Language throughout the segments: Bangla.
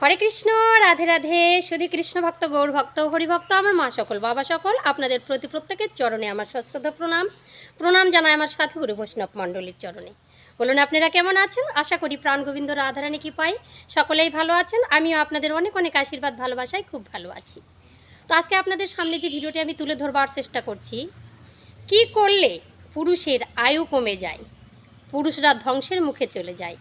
হরে কৃষ্ণ, রাধে রাধে শুধু কৃষ্ণ ভক্ত, গৌর ভক্ত, হরিভক্ত, আমার মা সকল, বাবা সকল, আপনাদের প্রতি প্রত্যেকের চরণে আমার সশ্রদ্ধ প্রণাম। প্রণাম জানায় আমার সাথী গুরু বৈষ্ণব মণ্ডলীর চরণে। বলুন, আপনারা কেমন আছেন? আশা করি প্রাণ গোবিন্দ রাধারানী কি পাই সকলেই ভালো আছেন। আমিও আপনাদের অনেক অনেক আশীর্বাদ, ভালোবাসায় খুব ভালো আছি। তো আজকে আপনাদের সামনে যে ভিডিওটি আমি তুলে ধরবার চেষ্টা করছি, কি করলে পুরুষের আয়ু কমে যায়, পুরুষরা ধ্বংসের মুখে চলে যায়,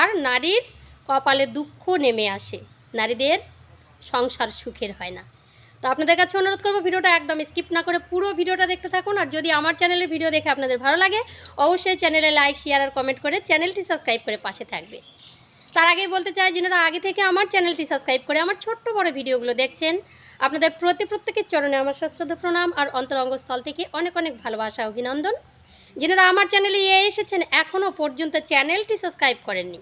আর নারীর কপালে দুঃখ নেমে আসে। নারীদের সংসার সুখের হয় না। তো আপনাদের কাছে অনুরোধ করব ভিডিওটা একদম স্কিপ না করে পুরো ভিডিওটা দেখতে থাকুন। আর যদি আমার চ্যানেলের ভিডিও দেখে আপনাদের ভালো লাগে, অবশ্যই চ্যানেলে লাইক শেয়ার আর কমেন্ট করে চ্যানেলটি সাবস্ক্রাইব করে পাশে থাকবে। তার আগেই বলতে চাই, যেনারা আগে থেকে আমার চ্যানেলটি সাবস্ক্রাইব করে আমার ছোট্ট বড় ভিডিওগুলো দেখছেন, আপনাদের প্রতি প্রত্যেকের চরণে আমার সশ্রদ্ধ প্রণাম আর অন্তরঙ্গস্থল থেকে অনেক অনেক ভালোবাসা, অভিনন্দন। যেনারা আমার চ্যানেলে এসেছেন এখনও পর্যন্ত চ্যানেলটি সাবস্ক্রাইব করেননি।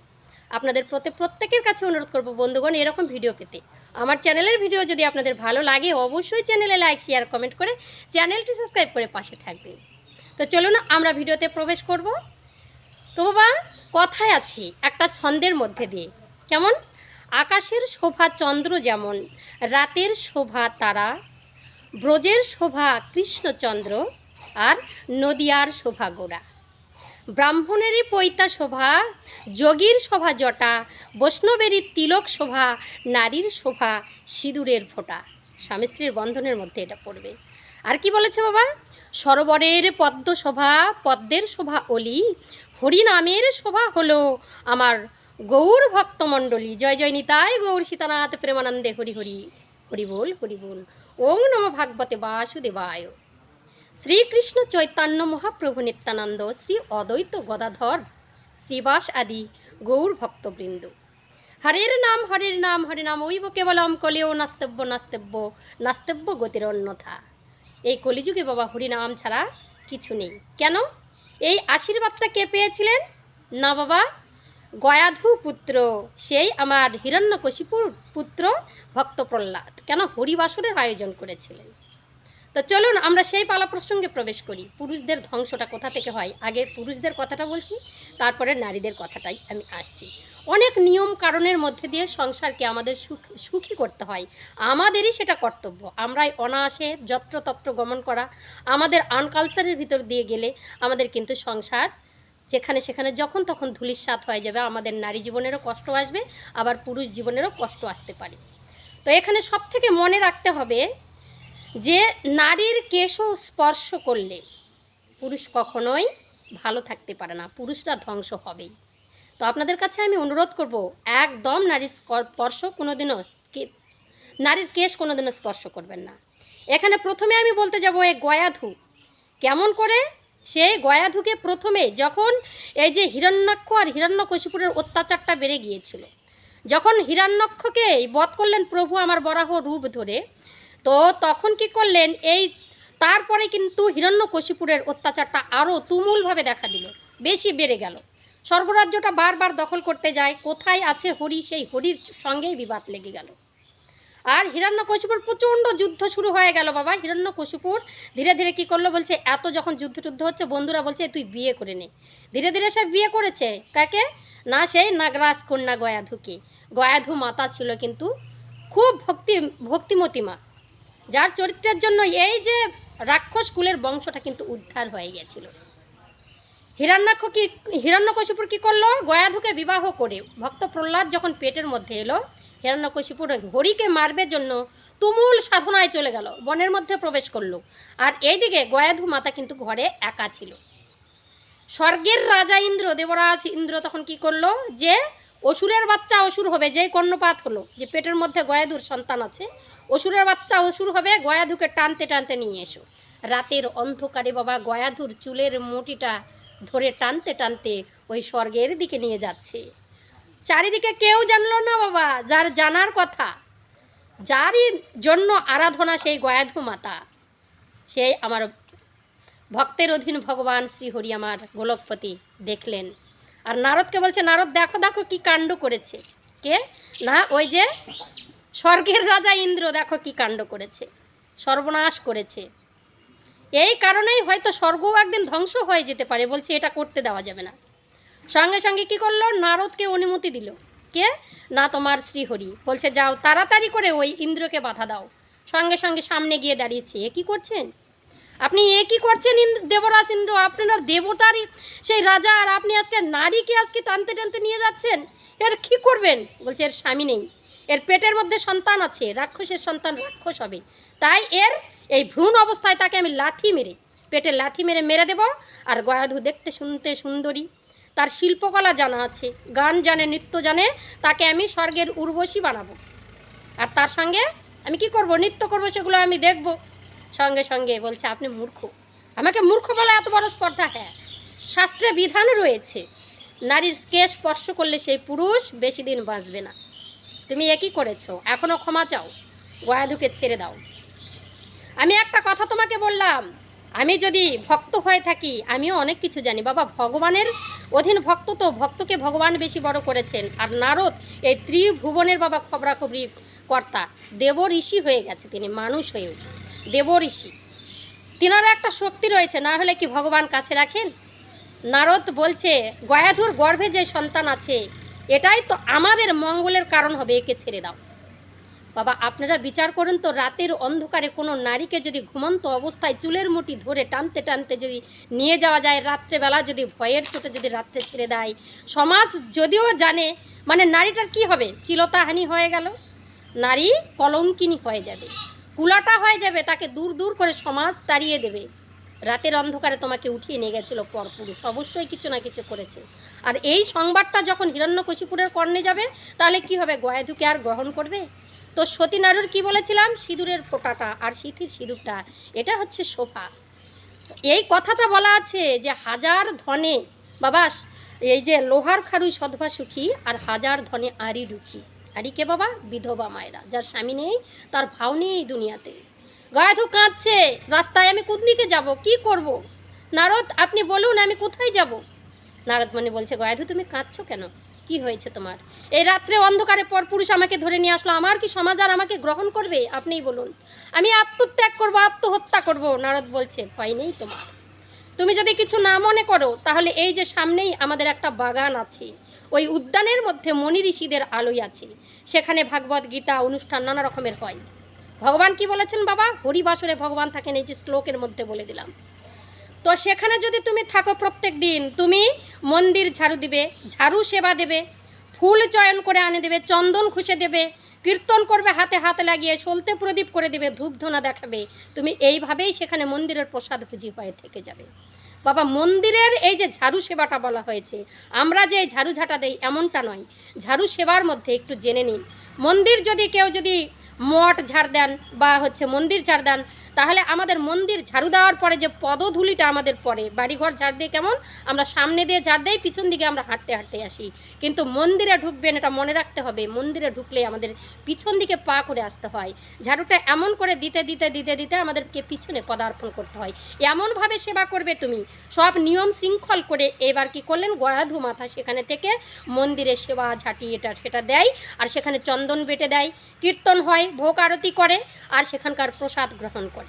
আপনাদের প্রতি প্রত্যেকের কাছে অনুরোধ করব, বন্ধুগণ, এরকম ভিডিও পেতে। আমার চ্যানেলের ভিডিও যদি আপনাদের ভালো লাগে, অবশ্যই চ্যানেলে লাইক, শেয়ার, কমেন্ট করে চ্যানেলটি সাবস্ক্রাইব করে পাশে থাকবেন। তো চলুন আমরা ভিডিওতে প্রবেশ করব। তো বাবা, কথায় আছি, একটা ছন্দের মধ্যে দিয়ে। কেমন? আকাশের শোভা চন্দ্র যেমন, রাতের শোভা তারা, ব্রজের শোভা কৃষ্ণচন্দ্র, আর নদিয়ার শোভা গোড়া ব্রাহ্মণেরই পৈতা শোভা, যোগীর শোভা জটা, বৈষ্ণবেরই তিলক শোভা, নারীর শোভা, সিঁদুরের ফোঁটা। স্বামী স্ত্রীর বন্ধনের মধ্যে এটা পড়বে। আর কি বলেছে বাবা? সরোবরের পদ্ম শোভা, পদ্মের শোভা অলি হরিনামের শোভা হলো আমার গৌর ভক্তমণ্ডলী জয় জয় নিতাই গৌর সীতানাথ প্রেমানন্দে হরি হরি। হরি বল হরি বল। ওং নম ভাগবতে বাসুদেবায়। শ্রীকৃষ্ণ চৈতন্য মহাপ্রভু নিত্যানন্দ শ্রী অদ্বৈত গদাধর শ্রীবাস আদি গৌর ভক্তবৃন্দ। হরের নাম হরের নাম, হরে নাম ওইব কেবলম কলেও নাস্তব্য নাস্তব্য নাস্তব্য গতির অন্যথা। এই কলিযুগে বাবা হরিনাম ছাড়া কিছু নেই। কেন? এই আশীর্বাদটা কে পেয়েছিলেন? না বাবা, গয়াধু পুত্র, সেই আমার হিরণ্যকশিপুর পুত্র ভক্ত প্রহ্লাদ কেন? হরিবাসরের আয়োজন করেছিলেন। তো চলুন আমরা সেই পালা প্রসঙ্গে প্রবেশ করি। পুরুষদের ধ্বংসটা কোথা থেকে হয়? আগে পুরুষদের কথাটা বলছি, তারপরে নারীদের কথাটাই আমি আসছি। অনেক নিয়ম কারণের মধ্যে দিয়ে সংসারকে আমাদের সুখ, সুখী করতে হয়। আমাদেরই সেটা কর্তব্য। আমরাই অনায়াসে যত্রতত্র গমন করা, আমাদের আনকালচারের ভিতর দিয়ে গেলে আমাদের কিন্তু সংসার যেখানে সেখানে যখন তখন ধুলির ধুলিস্বাদ হয়ে যাবে, আমাদের নারী জীবনেরও কষ্ট আসবে, আবার পুরুষ জীবনেরও কষ্ট আসতে পারে। তো এখানে সব থেকে মনে রাখতে হবে যে নারীর কেশও স্পর্শ করলে পুরুষ কখনোই ভালো থাকতে পারে না, পুরুষরা ধ্বংস হবেই। তো আপনাদের কাছে আমি অনুরোধ করব, একদম নারীর স্পর্শ কোনোদিনও নারীর কেশ কোনোদিনও স্পর্শ করবেন না। এখানে প্রথমে আমি বলতে যাব এই গয়াধু। কেমন করে? সেই গয়াধুকে প্রথমে যখন এই যে হিরণ্যাক্ষ আর হিরণ্যকশিপুরের অত্যাচারটা বেড়ে গিয়েছিল, যখন হিরণ্যক্ষকে বধ করলেন প্রভু আমার বরাহ রূপ ধরে তো তখন কি করলেন, এই তারপরে কিন্তু হিরণ্যকশিপুরের অত্যাচারটা আরও তুমুলভাবে দেখা দিল, বেশি বেড়ে গেল। স্বর্গরাজ্যটা বারবার দখল করতে যায়, কোথায় আছে হরি, সেই হরির সঙ্গেই বিবাদ লেগে গেল। আর হিরণ্যকশিপুর প্রচণ্ড যুদ্ধ শুরু হয়ে গেল বাবা, হিরণ্যকশিপুর ধীরে ধীরে কি করল বলছে, এত যখন যুদ্ধ টুদ্ধ হচ্ছে, বন্ধুরা বলছে, তুই বিয়ে করে নে। ধীরে ধীরে সে বিয়ে করেছে, কাকে? না সেই নাগরাজ কন্যা গয়াধুকে। গয়াধু মাতা ছিল কিন্তু খুব ভক্তি, ভক্তিমতী মা। যার চরিত্রের জন্য এই যে রাক্ষস কুলের বংশটা কিন্তু উদ্ধার হয়ে গেছিল। হিরণ্যাক্ষ কি হিরণ্যকশিপুর কী করল? গয়াধুকে বিবাহ করে ভক্ত প্রহ্লাদ যখন পেটের মধ্যে এলো হিরণ্যকশিপুর হরিকে মারবে জন্য তুমুল সাধনায় চলে গেল, বনের মধ্যে প্রবেশ করল। আর এইদিকে গয়াধু মাতা কিন্তু ঘরে একা ছিল। স্বর্গের রাজা ইন্দ্র, দেবরাজ ইন্দ্র তখন কি করল? যে অসুরের বাচ্চা অসুর হবে যেই কর্ণপাত হলো, যে পেটের মধ্যে গয়াধুর সন্তান আছে, অসুরের বাচ্চা অসুর হবে গয়াধুকে টানতে টানতে নিয়ে এসো। রাতের অন্ধকারে বাবা গয়াধুর চুলের মুটিটা ধরে টানতে টানতে ওই স্বর্গের দিকে নিয়ে যাচ্ছে। চারিদিকে কেউ জানলো না বাবা, যার জানার কথা। যারই জন্য আরাধনা সেই গয়াধু মাতা। সেই আমার ভক্তের অধীন ভগবান শ্রীহরি আমার গোলকপতি দেখলেন। আর নারদকে বলছে, নারদ, দেখো দেখো কি কাণ্ড করেছে। কে? না, ওই যে স্বর্গের রাজা ইন্দ্র, দেখো কি কাণ্ড করেছে। সর্বনাশ করেছে। এই কারণেই হয়তো স্বর্গও একদিন ধ্বংস হয়ে যেতে পারে, বলছে, এটা করতে দেওয়া যাবে না। সঙ্গে সঙ্গে কি করল? নারদকে অনুমতি দিল। কে? না, তোমার শ্রীহরি। বলছে, যাও, তাড়াতাড়ি করে ওই ইন্দ্রকে বাধা দাও। সঙ্গে সঙ্গে সামনে গিয়ে দাঁড়িয়েছে। এ কী করছেন? আপনি এ কি করছেন দেবরাজ ইন্দ্র? আপনার দেবতারই সেই রাজা, আর আপনি আজকে নারীকে আজকে টানতে টানতে নিয়ে যাচ্ছেন। এর কি করবেন? বলছে, এর স্বামী নেই। এর পেটের মধ্যে সন্তান আছে, রাক্ষসের সন্তান রাক্ষস হবে। তাই এর এই ভ্রূণ অবস্থায় তাকে আমি লাথি মেরে, পেটে লাথি মেরে মেরে দেব, আর গয়াধু দেখতে শুনতে সুন্দরী। তার শিল্পকলা জানা আছে, গান জানে, নৃত্য জানে, তাকে আমি স্বর্গের উর্বশী বানাবো। আর তার সঙ্গে আমি কি করব? নৃত্য করব, সেগুলো আমি দেখব। সঙ্গে সঙ্গে বলছে, আপনি মূর্খ। আমাকে মূর্খ বলা এত বড় স্পর্ধা হ্যাঁ। শাস্ত্রে বিধান রয়েছে, নারীর কে স্পর্শ করলে সেই পুরুষ বেশি দিন বাঁচবে না। তুমি একই করেছ? এখনও ক্ষমা চাও? গয়াধুকে ছেড়ে দাও। আমি একটা কথা তোমাকে বললাম, আমি যদি ভক্ত হয়ে থাকি, আমিও অনেক কিছু জানি। বাবা, ভগবানের অধীন ভক্ত তো, ভক্তকে ভগবান বেশি বড় করেছেন। আর নারদ, এই ত্রিভুবনের বাবা খবরাখবরি কর্তা দেব ঋষি হয়ে গেছে। তিনি মানুষ হয়েও দেব ঋষি তিনারও একটা শক্তি রয়েছে, না হলে কি ভগবান কাছে রাখেন? নারদ বলছে, গয়াধুর গর্ভে যে সন্তান আছে, এটাই তো আমাদের মঙ্গলের কারণ হবে, একে ছেড়ে দাও। বাবা, আপনারা বিচার করুন তো, রাতের অন্ধকারে কোনো নারীকে যদি ঘুমন্ত অবস্থায় চুলের মুঠি ধরে টানতে টানতে যদি নিয়ে যাওয়া যায়, রাত্রেবেলা যদি ভয়ের চোটে যদি রাত্রে ছেড়ে দেয়, সমাজ যদিও জানে মানে নারীটার কি হবে? চিলতাহানি হয়ে গেল, নারী কলঙ্কিনী হয়ে যাবে। কুলাটা হয়ে যাবে, তাকে দূর দূর করে সমাজ তাড়িয়ে দেবে। রাতের অন্ধকারে তোমাকে উঠিয়ে নিয়ে গেছিল পরপুরুষ, অবশ্যই কিছু না কিছু করেছে। আর এই সংবাদটা যখন হিরণ্যকশিপুরের কর্ণে যাবে, তাহলে কি হবে, গয়াধুকে আর গ্রহণ করবে? তো সতী নারুর কি বলেছিলাম? সিঁদুরের ফোঁটাটা আর সিথির সিঁদুরটা, এটা হচ্ছে শোভা। এই কথাটা বলা আছে যে হাজার ধনে বাবা এই যে লোহার খারুই সধবা সুখী আর হাজার ধনে আরি দুঃখী আরি কে বাবা? বিধবা মায়েরা। যার স্বামী নেই, তার ভাও নেই এই দুনিয়াতে। গয়াধু কাঁদছে রাস্তায় আমি কোন দিকে যাব, কি করব? নারদ, আপনি বলুন, আমি কোথায় যাব? নারদ মনে বলছে গয়াধু তুমি কাঁদছো কেন? কি হয়েছে তোমার? এই রাত্রে অন্ধকারে পর পুরুষ আমাকে ধরে নিয়ে আসলো। আমার কি সমাজ আর আমাকে গ্রহণ করবে? আপনিই বলুন। আমি আত্মত্যাগ করব, আত্মহত্যা করব, নারদ বলছে। ভয় নেই তোমার। তুমি যদি কিছু না মনে করো, তাহলে এই যে সামনেই আমাদের একটা বাগান আছে। ওই উদ্যানের মধ্যে মনি ঋষিদের আলোই আছে। সেখানে ভাগবত, গীতা অনুষ্ঠান নানা রকমের হয়। ভগবান কি বলেছেন বাবা? হরিবাসরে ভগবান থাকেন, এই যে শ্লোকের মধ্যে বলে দিলাম। তো সেখানে যদি তুমি থাকো প্রত্যেক দিন, তুমি মন্দির ঝাড়ু দিবে, ঝাড়ু সেবা দেবে, ফুল চয়ন করে আনে দেবে, চন্দন খুশে দেবে, কীর্তন করবে, হাতে হাতে লাগিয়ে সলতে প্রদীপ করে দেবে, ধূপধুনা দেখাবে, তুমি এইভাবেই সেখানে মন্দিরের প্রসাদ ভুজি হয়ে থেকে যাবে। বাবা, মন্দিরের এই যে ঝাড়ু সেবাটা বলা হয়েছে, আমরা যে ঝাড়ু ঝাঁটা দেই এমনটা নয়। ঝাড়ু সেবার মধ্যে একটু জেনে নিন। মন্দির যদি কেউ যদি মঠ ঝাড় দেন বা হচ্ছে মন্দির ঝাড় দেন তাহলে আমাদের মন্দির ঝাড়ু দেওয়ার পরে যে পদধূলিটা আমাদের পড়ে, বাড়িঘর ঝাড় দিয়ে কেমন? আমরা সামনে দিয়ে ঝাড় দেই, পিছন দিকে আমরা হাঁটতে হাঁটতে আসি। কিন্তু মন্দিরে ঢুকবেন এটা মনে রাখতে হবে, মন্দিরে ঢুকলে আমাদের পিছন দিকে পা করে আসতে হয়। ঝাড়ুটা এমন করে দিতে দিতে দিতে দিতে আমাদেরকে পিছনে পদার্পণ করতে হয়। এমনভাবে সেবা করবে তুমি। সব নিয়ম শৃঙ্খল করে এবার কি করলেন? গয়াধু মাথা সেখানে থেকে মন্দিরে সেবা ঝাঁটি এটা, সেটা দেয়, আর সেখানে চন্দন বেটে দেয়। কীর্তন হয়, ভোগ আরতি করে, আর সেখানকার প্রসাদ গ্রহণ করে।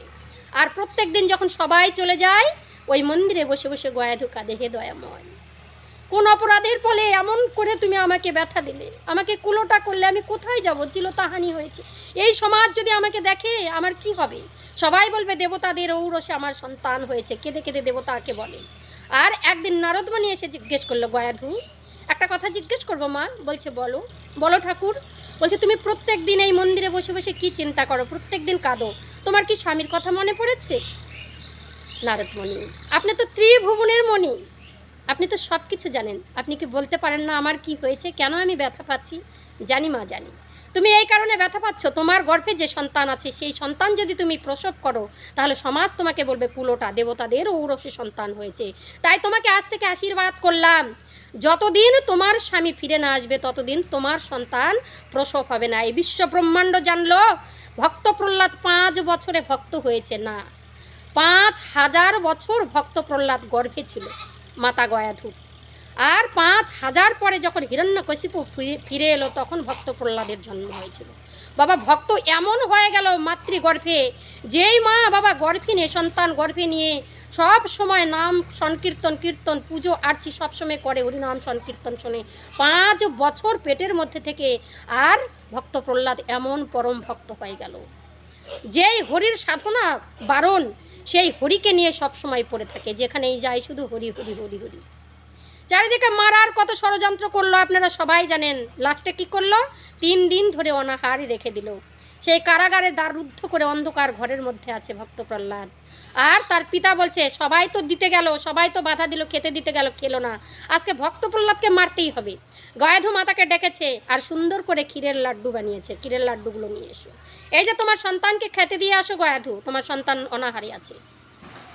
আর প্রত্যেক দিন যখন সবাই চলে যায়, ওই মন্দিরে বসে বসে গয়াধু কাঁদে হে দয়াময়। কোন অপরাধের ফলে এমন করে তুমি আমাকে ব্যথা দিলে? আমাকে কুলোটা করলে, আমি কোথায় যাব? চিলতাহানি হয়েছে। এই সমাজ যদি আমাকে দেখে, আমার কি হবে? সবাই বলবে, দেবতাদের ঔরসে আমার সন্তান হয়েছে। কেঁদে কেঁদে দেবতাকে বলে। আর একদিন নারদমণি এসে জিজ্ঞেস করল গয়াধু একটা কথা জিজ্ঞেস করব মা? বলছে, বলো। বলো ঠাকুর বলছে, তুমি প্রত্যেক দিন এই মন্দিরে বসে বসে কি চিন্তা করো? প্রত্যেক দিন কাঁদো। তোমার কি স্বামীর কথা মনে পড়েছে? নারদমণি, আপনি তো ত্রিভুবনের মণি। আপনি তো সব কিছু জানেন। আপনি কি বলতে পারেন না আমার কি হয়েছে? কেন আমি ব্যথা পাচ্ছি? জানি মা, জানি। তুমি এই কারণে ব্যথা পাচ্ছ? তোমার গর্ভে যে সন্তান আছে, সেই সন্তান যদি তুমি প্রসব করো, তাহলে সমাজ তোমাকে বলবে, কুলোটা দেবতাদের ঔরসে সন্তান হয়েছে। তাই তোমাকে আজ থেকে আশীর্বাদ করলাম। যতদিন তোমার স্বামী ফিরে না আসবে, ততদিন তোমার সন্তান প্রসব হবে না। এই বিশ্ব ব্রহ্মাণ্ড জানলো, ভক্ত প্রহ্লাদ পাঁচ বছরে ভক্ত হয়েছে না। পাঁচ হাজার বছর ভক্ত প্রহ্লাদ গর্ভে ছিল, মাতা গয়াধুর। আর পাঁচ হাজার পরে যখন হিরণ্যকশিপু ফিরে- ফিরে এলো, তখন ভক্ত প্রহ্লাদের জন্ম হয়েছিল। বাবা, ভক্ত এমন হয়ে গেল মাতৃগর্ভে, যেই মা বাবা গর্ভে নিয়ে সন্তান গর্ভে নিয়ে সব সময় নাম সংকীর্তন, কীর্তন, পুজো আরচি সব সময় করে হরিনাম সংকীর্তন শোনে। পাঁচ বছর পেটের মধ্যে থেকে আর ভক্ত প্রহ্লাদ এমন পরম ভক্ত হয়ে গেল। যেই হরির সাধনা বারণ, সেই হরিকে নিয়ে সব সময় পড়ে থাকে, যেখানেই যায় শুধু হরি হরি হরি হরি। চারিদিকে মারার কত ষড়যন্ত্র করল আপনারা সবাই জানেন। লাস্টে কি করল? তিন দিন ধরে অনাহারই রেখে দিল। সেই কারাগারে দ্বার রুদ্ধ করে অন্ধকার ঘরের মধ্যে আছে ভক্ত প্রহ্লাদ। আর তার পিতা বলছে, সবাই তো দিতে গেল, সবাই তো বাধা দিল, খেতে দিতে গেল, খেলো না। আজকে ভক্ত প্রহ্লাদকে মারতেই হবে। গয়াধু মাতাকে ডেকেছে আর সুন্দর করে ক্ষীরের লাড্ডু বানিয়েছে। ক্ষীরের লাড্ডুগুলো নিয়ে এসো। এই যে তোমার সন্তানকে খেতে দিয়ে আসো গয়াধু তোমার সন্তান অনাহারে আছে।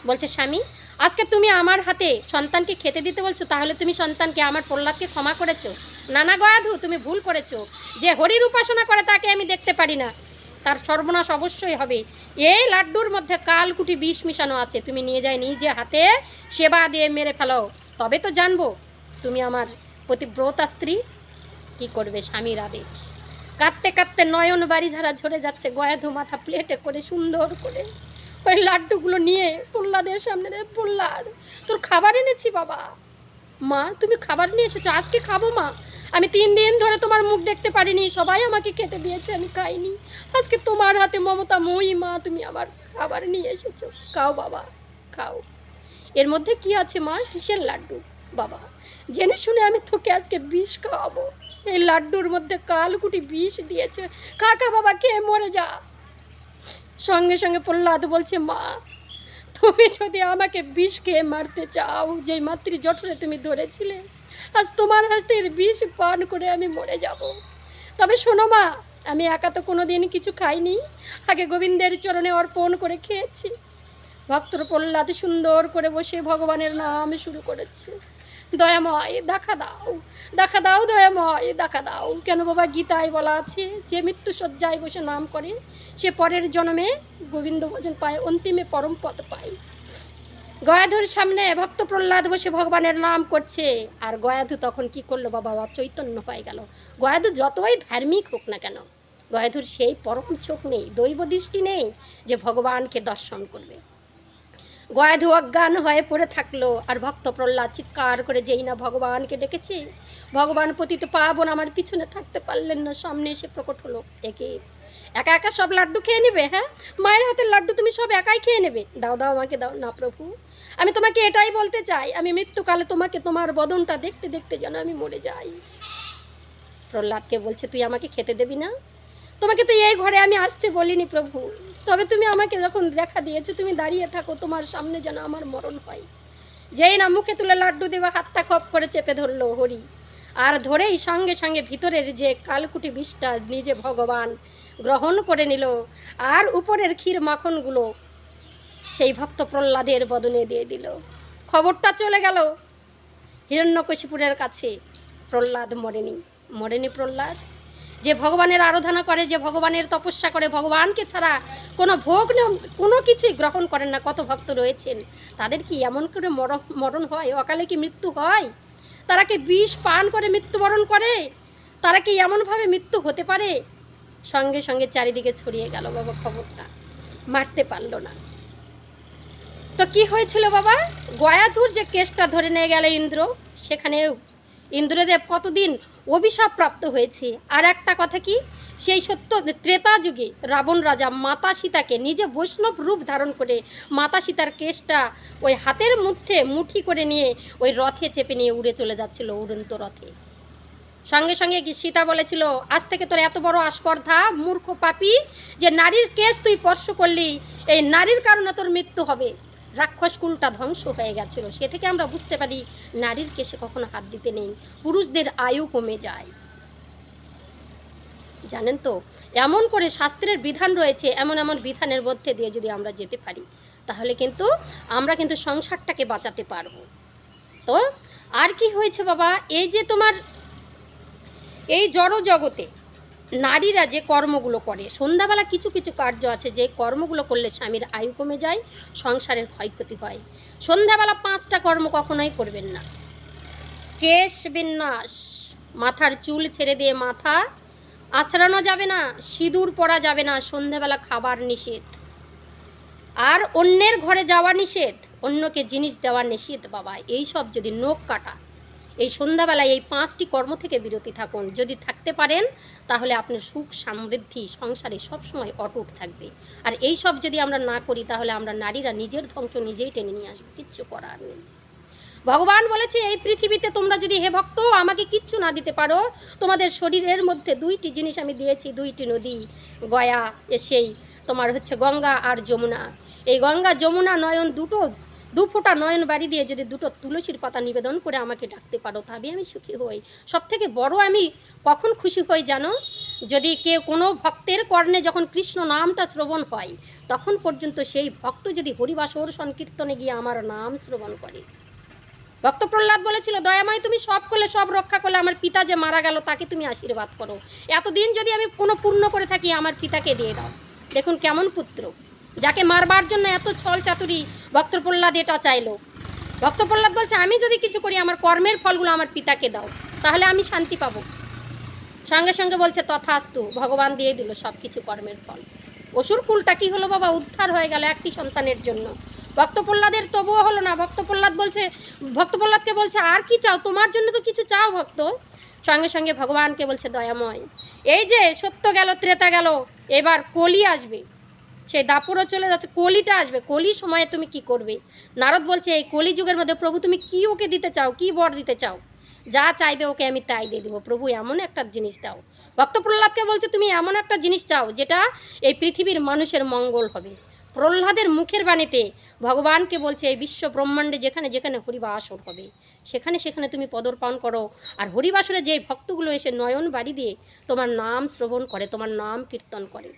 বলছে, স্বামী, আজকে তুমি আমার হাতে সন্তানকে খেতে দিতে বলছো, তাহলে তুমি সন্তানকে, আমার প্রহ্লাদকে ক্ষমা করেছ? নানা গয়াধু তুমি ভুল করেছ। যে হরির উপাসনা করে তাকে আমি দেখতে পারি না। তার সর্বনাশ অবশ্যই হবে। এই লাড্ডুর মধ্যে কালকুটি বিষ মিশানো আছে। তুমি নিয়ে যাই নিজে হাতে সেবা দিয়ে মেরে ফেলো। তবে তো জানব, তুমি আমার প্রতিব্রতা স্ত্রী। কি করবে স্বামীর আদেশ? কাঁদতে কাঁদতে নয়ন বাড়ি ঝাড়া ঝরে যাচ্ছে গয়াধু মাথা প্লেটে করে সুন্দর করে। ওই লাড্ডুগুলো নিয়ে পোল্লাদের সামনে রে প্রহ্লাদ তোর খাবার এনেছি বাবা। মা, তুমি খাবার নিয়ে এসেছ? আজকে খাব মা। আমি তিন দিন ধরে তোমার মুখ দেখতে পারিনি, সবাই আমাকে খেতে দিয়েছে, আমি খাইনি। আজকে তোমার হাতে মমতা মই, মা, তুমি আমার খাবার নিয়ে এসেছ। খাও বাবা, খাও। এর মধ্যে কি আছে, মা? কিসের লাড্ডু? বাবা, জেনে শুনে আমি তোকে আজকে বিষ খাওয়াবো। এই লাড্ডুর মধ্যে কালকুটি বিষ দিয়েছে। কাকা বাবা কে মরে যা। সঙ্গে সঙ্গে প্রহ্লাদ বলছে, মা, তুমি যদি আমাকে বিষ খেয়ে মারতে চাও, যেই মাতৃ জঠরে তুমি ধরেছিলে আজ তোমার হাতের বিষ পান করে আমি মরে যাব। তবে শোনো মা, আমি একা তো কোনো দিন কিছু খাইনি। আগে গোবিন্দের চরণে অর্পণ করে খেয়েছি। ভক্তর প্রহ্লাদ সুন্দর করে বসে ভগবানের নাম শুরু করেছে। দয়াময়, দেখা দাও দেখা দাও দয়াময়, দেখা দাও। কেন বাবা গীতায় বলা আছে, যে মৃত্যু শয্যায় বসে নাম করে, সে পরের জন্মে গোবিন্দ ভোজন পায়, অন্তিমে পরম পদ পায়। গয়াধুর সামনে ভক্ত প্রহ্লাদ বসে ভগবানের নাম করছে। আর গয়াধু তখন কি করল বাবা? চৈতন্য হয়ে গেল। গয়াধু যতই ধার্মিক হোক না কেন, গয়াধুর সেই পরম চোখ নেই, দৈব দৃষ্টি নেই যে ভগবানকে দর্শন করবে। গয়াধু অজ্ঞান হয়ে পড়ে থাকল, আর ভক্ত প্রহ্লাদ চিৎকার করে যেই না ভগবানকে ডেকেছে, ভগবান পতিত পাবন আমার পিছনে থাকতে পারলেন না, সামনে এসে প্রকট হলো। একে, একা একা সব লাড্ডু খেয়ে নেবে হ্যাঁ? মায়ের হাতের লাড্ডু তুমি সব একাই খেয়ে নেবে। দাও দাও আমাকে, দাও। না প্রভু আমি তোমাকে এটাই বলতে চাই, আমি মৃত্যুকালে তোমাকে তোমার বদনটা দেখতে দেখতে যেন আমি মরে যাই। প্রহ্লাদকে বলছে, তুই আমাকে খেতে দেবি না? তোমাকে তো এই ঘরে আমি আসতে বলিনি প্রভু। তবে তুমি আমাকে যখন দেখা দিয়েছ, তুমি দাঁড়িয়ে থাকো, তোমার সামনে যেন আমার মরণ হয়। যেই না মুখে তুলে লাড্ডু দেওয়া, হাতটা খপ করে চেপে ধরলো হরি। আর ধরেই সঙ্গে সঙ্গে ভিতরের যে কালকুটি বিষটা, নিজে ভগবান গ্রহণ করে নিল। আর উপরের ক্ষীর মাখনগুলো সেই ভক্ত প্রহ্লাদের বদনে দিয়ে দিল। খবরটা চলে গেল। হিরণ্যকশিপুরের কাছে প্রহ্লাদ মরেনি। মরেনি প্রহ্লাদ? যে ভগবানের আরাধনা করে, যে ভগবানের তপস্যা করে, ভগবানকে ছাড়া কোনো ভোগ কোনো কিছুই গ্রহণ করেন না। কত ভক্ত রয়েছেন? তাদের কি এমন করে মর- মরণ হয়? অকালে কি মৃত্যু হয়? তারা কি বিষ পান করে মৃত্যুবরণ করে? তারা কি এমনভাবে মৃত্যু হতে পারে? সঙ্গে সঙ্গে চারিদিকে ছড়িয়ে গেল বাবা খবরটা মারতে পারল না। তো কি হয়েছিল বাবা? গয়াধুর যে কেসটা ধরে নিয়ে গেল ইন্দ্র সেখানেও ইন্দ্রদেব কতদিন অভিশাপ প্রাপ্ত হয়েছে? আর একটা কথা কি? সেই সত্য ত্রেতা যুগে রাবণ রাজা মাতা সীতাকে নিজে বৈষ্ণব রূপ ধারণ করে মাতা সীতার কেসটা ওই হাতের মধ্যে মুঠি করে নিয়ে ওই রথে চেপে নিয়ে উড়ে চলে যাচ্ছিল উড়ন্ত রথে। সঙ্গে সঙ্গে সীতা বলেছিল, আজ থেকে তোর এত বড় আস্পর্ধা, মূর্খ পাপি, যে নারীর কেস তুই স্পর্শ করলি, এই নারীর কারণে তোর মৃত্যু হবে। রাক্ষস কুলটা ধ্বংস হয়ে গেছিল। সে থেকে আমরা বুঝতে পারি নারীর কেসে কখনো হাত দিতে নেই, পুরুষদের আয়ু কমে যায়। জানেন তো, এমন করে শাস্ত্রের বিধান রয়েছে, এমন এমন বিধানের মধ্যে দিয়ে যদি আমরা যেতে পারি, তাহলে কিন্তু আমরা কিন্তু সংসারটাকে বাঁচাতে পারব। তো, আর কি হয়েছে বাবা? এই যে তোমার, এই জড় জগতে নারীরা যে কর্মগুলো করে, সন্ধ্যাবেলা কিছু কিছু কার্য আছে যে কর্মগুলো করলে স্বামীর আয়ু কমে যায়, সংসারের ক্ষয়ক্ষতি হয়। সন্ধ্যাবেলা পাঁচটা কর্ম কখনোই করবেন না। কেশ বিন্যাস, মাথার চুল ছেড়ে দিয়ে মাথা আছড়ানো যাবে না, সিঁদুর পরা যাবে না, সন্ধ্যাবেলা খাবার নিষেধ। আর অন্যের ঘরে যাওয়া নিষেধ, অন্যকে জিনিস দেওয়া নিষেধ বাবা এই সব যদি নোখ কাটা এই সন্ধ্যাবেলায় এই পাঁচটি কর্ম থেকে বিরতি থাকুন। যদি থাকতে পারেন, তাহলে আপনার সুখ, সমৃদ্ধি, সংসারে সবসময় অটুট থাকবে। আর এই সব যদি আমরা না করি, তাহলে আমরা নারীরা নিজের ধ্বংস নিজেই টেনে নিয়ে আসব। কিচ্ছু করার নেই। ভগবান বলেছে, এই পৃথিবীতে তোমরা যদি হে ভক্ত, আমাকে কিচ্ছু না দিতে পারো, তোমাদের শরীরের মধ্যে দুইটি জিনিস আমি দিয়েছি, দুইটি নদী, গয়া এসেই তোমার হচ্ছে গঙ্গা আর যমুনা। এই গঙ্গা, যমুনা, নয়ন দুটো দু ফোঁটা নয়ন বাড়ি দিয়ে যদি দুটো তুলসীর পাতা নিবেদন করে আমাকে ডাকতে পারো, তবে আমি সুখী হই। সব থেকে বড় আমি কখন খুশি হই জানো? যদি কেউ কোনো ভক্তের কর্ণে যখন কৃষ্ণ নামটা শ্রবণ হয়, তখন পর্যন্ত সেই ভক্ত যদি হরিবাসর সংকীর্তনে গিয়ে আমার নাম শ্রবণ করে। ভক্ত প্রহ্লাদ বলেছিল, দয়াময়, তুমি সব করলে, সব রক্ষা করলে, আমার পিতা যে মারা গেল, তাকে তুমি আশীর্বাদ করো। এতদিন যদি আমি কোনো পূর্ণ করে থাকি, আমার পিতাকে দিয়ে দাও। দেখুন কেমন পুত্র। যাকে মারবার জন্য এত ছল চাতুরি ভক্ত প্রহ্লাদ এটা চাইলো। ভক্ত প্রহ্লাদ বলছে, আমি যদি কিছু করি, আমার কর্মের ফলগুলো আমার পিতাকে দাও, তাহলে আমি শান্তি পাবো। সঙ্গে সঙ্গে বলছে, তথাস্তু, ভগবান দিয়ে দিল সব কিছু কর্মের ফল। অসুর কুলটা কি হলো বাবা? উদ্ধার হয়ে গেল একটি সন্তানের জন্য। ভক্ত প্রহ্লাদের তবুও হলো না। ভক্ত প্রহ্লাদ বলছে ভক্ত প্রহ্লাদকে বলছে, আর কি চাও? তোমার জন্য তো কিছু চাও ভক্ত? সঙ্গে সঙ্গে ভগবানকে বলছে, দয়াময়, এই যে সত্য গেল, ত্রেতা গেল, এবার কলি আসবে। সেই দাপুরও চলে যাচ্ছে, কলিটা আসবে কলি সময়ে তুমি কি করবে? নারদ বলছে, এই কলি যুগের মধ্যে প্রভু তুমি কি ওকে দিতে চাও? কি বর দিতে চাও? যা চাইবে ওকে আমি তাই দিয়ে দেবো। প্রভু এমন একটা জিনিস দাও। ভক্ত প্রহ্লাদকে বলছে, তুমি এমন একটা জিনিস চাও যেটা এই পৃথিবীর মানুষের মঙ্গল হবে। প্রহ্লাদের মুখের বাণীতে ভগবানকে বলছে, এই বিশ্ব ব্রহ্মাণ্ডে যেখানে যেখানে হরিবাসর হবে, সেখানে সেখানে তুমি পদর্পণ করো। আর হরিবাসরে যে ভক্তগুলো এসে নয়ন বাড়ি দিয়ে তোমার নাম শ্রবণ করে, তোমার নাম কীর্তন করে।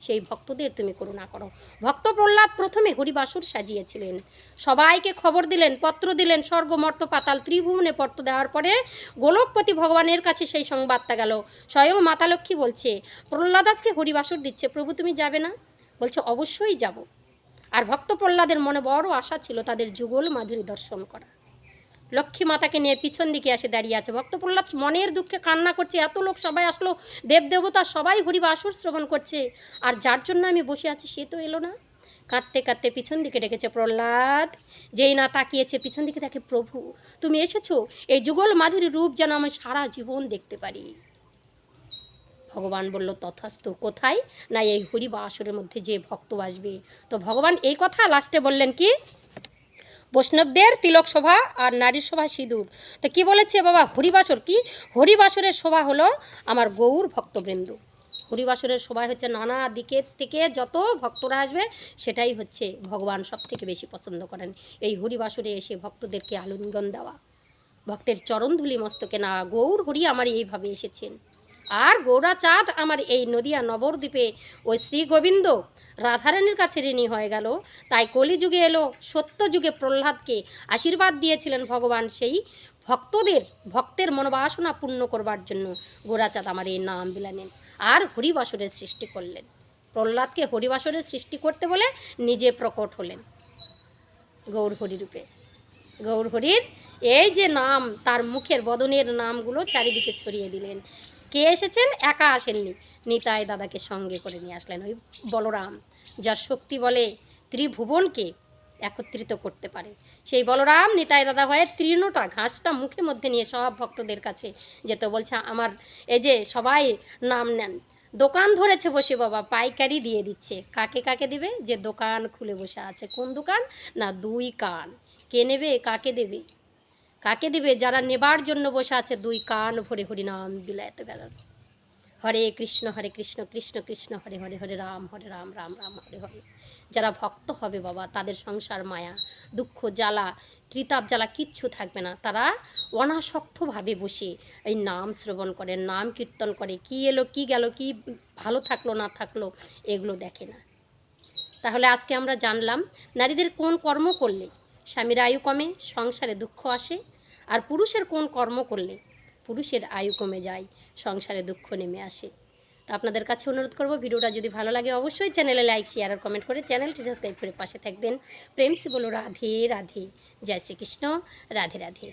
সেই ভক্তদের তুমি করুণা করো। ভক্ত প্রহ্লাদ প্রথমে হরিবাসুর সাজিয়েছিলেন। সবাইকে খবর দিলেন, পত্র দিলেন, স্বর্গ, মর্ত, পাতাল, ত্রিভুবনে পত্র দেওয়ার পরে গোলকপতি ভগবানের কাছে সেই সংবাদটা গেল। স্বয়ং মাতা লক্ষ্মী বলছে, প্রহ্লাদ আজকে হরিবাসুর দিচ্ছে, প্রভু তুমি যাবে না? বলছে, অবশ্যই যাব। আর ভক্ত প্রহ্লাদের মনে বড় আশা ছিল তাদের যুগল মাধুরী দর্শন করা। লক্ষ্মী মাতাকে নিয়ে পিছন দিকে এসে দাঁড়িয়ে আছে। ভক্ত প্রহ্লাদ মনের দুঃখে কান্না করছে, এত লোক সবাই আসলো, দেব দেবতা সবাই হরিবাসুর শ্রবণ করছে, আর যার জন্য আমি বসে আছি সে তো এলো না। কাঁদতে কাঁদতে পিছন দিকে ডেকেছে প্রহ্লাদ, যেই না তাকিয়েছে পিছন দিকে দেখে প্রভু, তুমি এসেছ? এই যুগল মাধুরী রূপ যেন আমি সারা জীবন দেখতে পারি। ভগবান বলল, তথাস্তু, কোথায়? না, এই হরিবাসরের মধ্যে যে ভক্ত আসবে। তো ভগবান এই কথা লাস্টে বললেন, কি? বৈষ্ণবদের তিলক শোভা আর নারীর শোভা সিঁদুর। তো কি বলেছে বাবা? হরিবাসর কি? হরিবাসরের শোভা হলো আমার গৌর ভক্তবৃন্দ। হরিবাসরের শোভা হচ্ছে নানা দিকের থেকে যত ভক্তরা আসবে, সেটাই হচ্ছে ভগবান সব থেকে বেশি পছন্দ করেন। এই হরিবাসরে এসে ভক্তদেরকে আলিঙ্গন দেওয়া। ভক্তের চরণ ধুলি মস্তকে না, গৌর হরি আমার এইভাবে এসেছেন। আর গৌরাচাঁদ আমার এই নদিয়া নবদ্বীপে ওই শ্রী গোবিন্দ রাধারানীর কাছে ঋণী হয়ে গেল। তাই কলিযুগে এলো সত্য যুগে প্রহ্লাদকে আশীর্বাদ দিয়েছিলেন ভগবান সেই ভক্তদের, ভক্তের মনোবাসনা পূর্ণ করবার জন্য। গোরাচাঁদ আমার এই নাম বিলানেন আর হরিবাসরের সৃষ্টি করলেন। প্রহ্লাদকে হরিবাসরের সৃষ্টি করতে বলে নিজে প্রকট হলেন। গৌর হরিরূপে গৌর হরির এই যে নাম, তার মুখের বদনের নামগুলো চারিদিকে ছড়িয়ে দিলেন। কে এসেছেন? একা আসেননি। নিতাই দাদাকে সঙ্গে করে নিয়ে আসলেন। ওই বলরাম। যার শক্তি বলে ত্রিভুবনকে একত্রিত করতে পারে। সেই বলরাম, নিতাই দাদা হয়ে তৃণটা, ঘাসটা মুখের মধ্যে নিয়ে সব ভক্তদের কাছে যেতে। বলছে, আমার এই যে সবাই নাম নেন। দোকান ধরেছে বসে বাবা, পাইকারি দিয়ে দিচ্ছে। কাকে কাকে দিবে? যে দোকান খুলে বসে আছে। কোন দোকান? না, দুই কান। কে নেবে? কাকে দেবে? কাকে দিবে? যারা নেবার জন্য বসে আছে, দুই কান ভরে হরিনাম বিলাইতে বেড়ান হরে কৃষ্ণ হরে কৃষ্ণ কৃষ্ণ কৃষ্ণ, হরে হরে হরে রাম হরে রাম রাম রাম, হরে হরে। যারা ভক্ত হবে বাবা, তাদের সংসার মায়া, দুঃখ, জ্বালা ত্রিতাপ জ্বালা কিচ্ছু থাকবে না। তারা অনাসক্তভাবে বসে এই নাম শ্রবণ করে, নাম কীর্তন করে, কি এলো, কি গেল, কি ভালো থাকল, না থাকল, এগুলো দেখে না। তাহলে আজকে আমরা জানলাম, নারীদের কোন কর্ম করলে স্বামীর আয়ু কমে, সংসারে দুঃখ আসে, আর পুরুষের কোন কর্ম করলে পুরুষের আয়ু কমে যায়, সংসারে দুঃখ নেমে আসে। তো আপনাদের কাছে অনুরোধ করব, ভিডিওটা যদি ভালো লাগে অবশ্যই চ্যানেলে লাইক শেয়ার আর কমেন্ট করে চ্যানেলটি সাবস্ক্রাইব করে পাশে থাকবেন। প্রেম সে বলো, রাধে রাধে। জয় শ্রীকৃষ্ণ, রাধে রাধে।